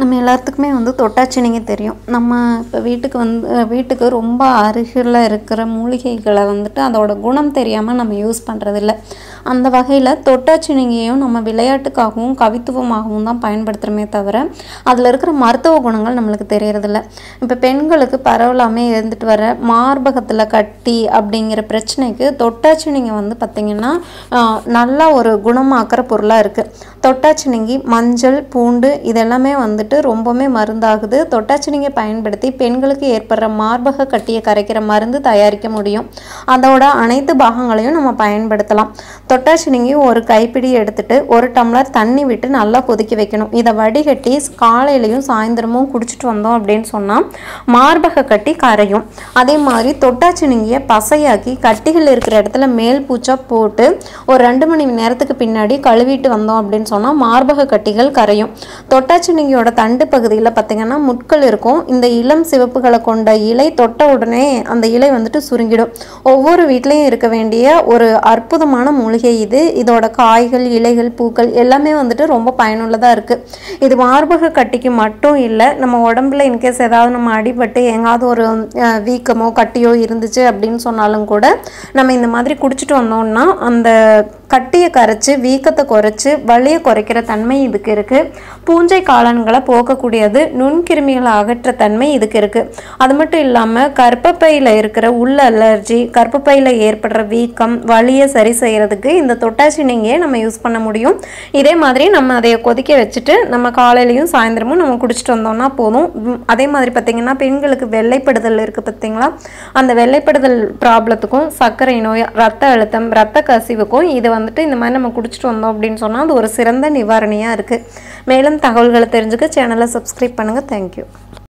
நம்ம எல்லாத்துக்குமே வந்து தொட்டாச்சினிங்க தெரியும். நம்ம இப்போ வீட்டுக்கு வந்து வீட்டுக்கு ரொம்ப அருகில் இருக்கிற மூலிகைகளை வந்துட்டு அதோட குணம் தெரியாமல் நம்ம யூஸ் பண்ணுறதில்ல அந்த வகையில் தொட்டாச்சினிங்கையும் நம்ம விளையாட்டுக்காகவும் கவித்துவமாகவும் தான் பயன்படுத்துகிறோமே தவிர அதில் இருக்கிற மருத்துவ குணங்கள் நம்மளுக்கு தெரியறதில்ல. இப்போ பெண்களுக்கு பரவலாமே இருந்துட்டு வர மார்பகத்தில் கட்டி அப்படிங்கிற பிரச்சனைக்கு தொட்டாச்சினிங்க வந்து பார்த்திங்கன்னா நல்லா ஒரு குணமாக்குற பொருளாக இருக்குது தொட்டாச்சினிங்கி மஞ்சள் பூண்டு இதெல்லாமே வந்துட்டு ரொம்பவுமே மருந்தாகுது. தொட்டாச்சினிங்கை பயன்படுத்தி பெண்களுக்கு ஏற்படுற மார்பக கட்டியை கரைக்கிற மருந்து தயாரிக்க முடியும். அதோட அனைத்து பாகங்களையும் நம்ம பயன்படுத்தலாம். தொட்டாச்சினிங்கி ஒரு கைப்பிடி எடுத்துட்டு ஒரு டம்ளர் தண்ணி விட்டு நல்லா கொதிக்க வைக்கணும். இதை வடிகட்டி காலையிலையும் சாயந்தரமும் குடிச்சிட்டு வந்தோம் அப்படின்னு சொன்னால் மார்பக கட்டி கரையும். அதே மாதிரி தொட்டாச்சினிங்கியை பசையாக்கி கட்டிகள் இருக்கிற இடத்துல மேல் பூச்சா போட்டு ஒரு ரெண்டு மணி நேரத்துக்கு பின்னாடி கழுவிட்டு வந்தோம் அப்படின்னு சொன்னால் மார்பக கட்டிகள் கரையும். தொட்டாச்சினிங்கியோட தண்டு பகுதியில் பார்த்தீங்கன்னா முட்கள் இருக்கும். இந்த இளம் சிவப்புகளை கொண்ட இலை தொட்ட உடனே அந்த இலை வந்துட்டு சுருங்கிடும். ஒவ்வொரு வீட்லேயும் இருக்க வேண்டிய ஒரு அற்புதமான மூலிகை இது இதோட காய்கள் இலைகள் பூக்கள் எல்லாமே வந்துட்டு ரொம்ப பயனுள்ளதாக இருக்குது இது மார்பக கட்டிக்கு மட்டும் இல்லை நம்ம உடம்புல இன்கேஸ் ஏதாவது நம்ம அடிபட்டு எங்காவது ஒரு வீக்கமோ கட்டியோ இருந்துச்சு அப்படின்னு சொன்னாலும் கூட நம்ம இந்த மாதிரி குடிச்சிட்டு வந்தோம்னா அந்த கட்டியை கரைச்சி வீக்கத்தை குறைச்சி வலியை குறைக்கிற தன்மை இதுக்கு இருக்குது பூஞ்சை காளான்களை போக்கக்கூடியது நுண்கிருமிகளை அகற்ற தன்மை இதுக்கு இருக்குது அது மட்டும் இல்லாமல் கர்ப்பப்பையில் இருக்கிற உள்ள அலர்ஜி கர்ப்பப்பையில் ஏற்படுற வீக்கம் வலியை சரி செய்கிறதுக்கு இந்த தொட்டாச்சினிங்கையை நம்ம யூஸ் பண்ண முடியும்? இதே மாதிரி நம்ம அதை கொதிக்க வச்சுட்டு நம்ம காலையிலையும் சாயந்தரமும் நம்ம குடிச்சிட்டு வந்தோம்னா போதும். அதே மாதிரி பார்த்திங்கன்னா பெண்களுக்கு வெள்ளைப்படுதல் இருக்குது பார்த்தீங்களா அந்த வெள்ளைப்படுதல் ப்ராப்ளத்துக்கும் சர்க்கரை நோய் ரத்த அழுத்தம் ரத்த கசிவுக்கும் இது வந்துட்டு இந்த மாதிரி நம்ம குடிச்சிட்டு வந்தோம் அப்படின்னு சொன்னால் அது ஒரு சிறந்த நிவாரணியாக இருக்குது மேலும் தகவல்களை தெரிஞ்சுக்க சேனலை சப்ஸ்கிரைப் பண்ணுங்கள் தேங்க்யூ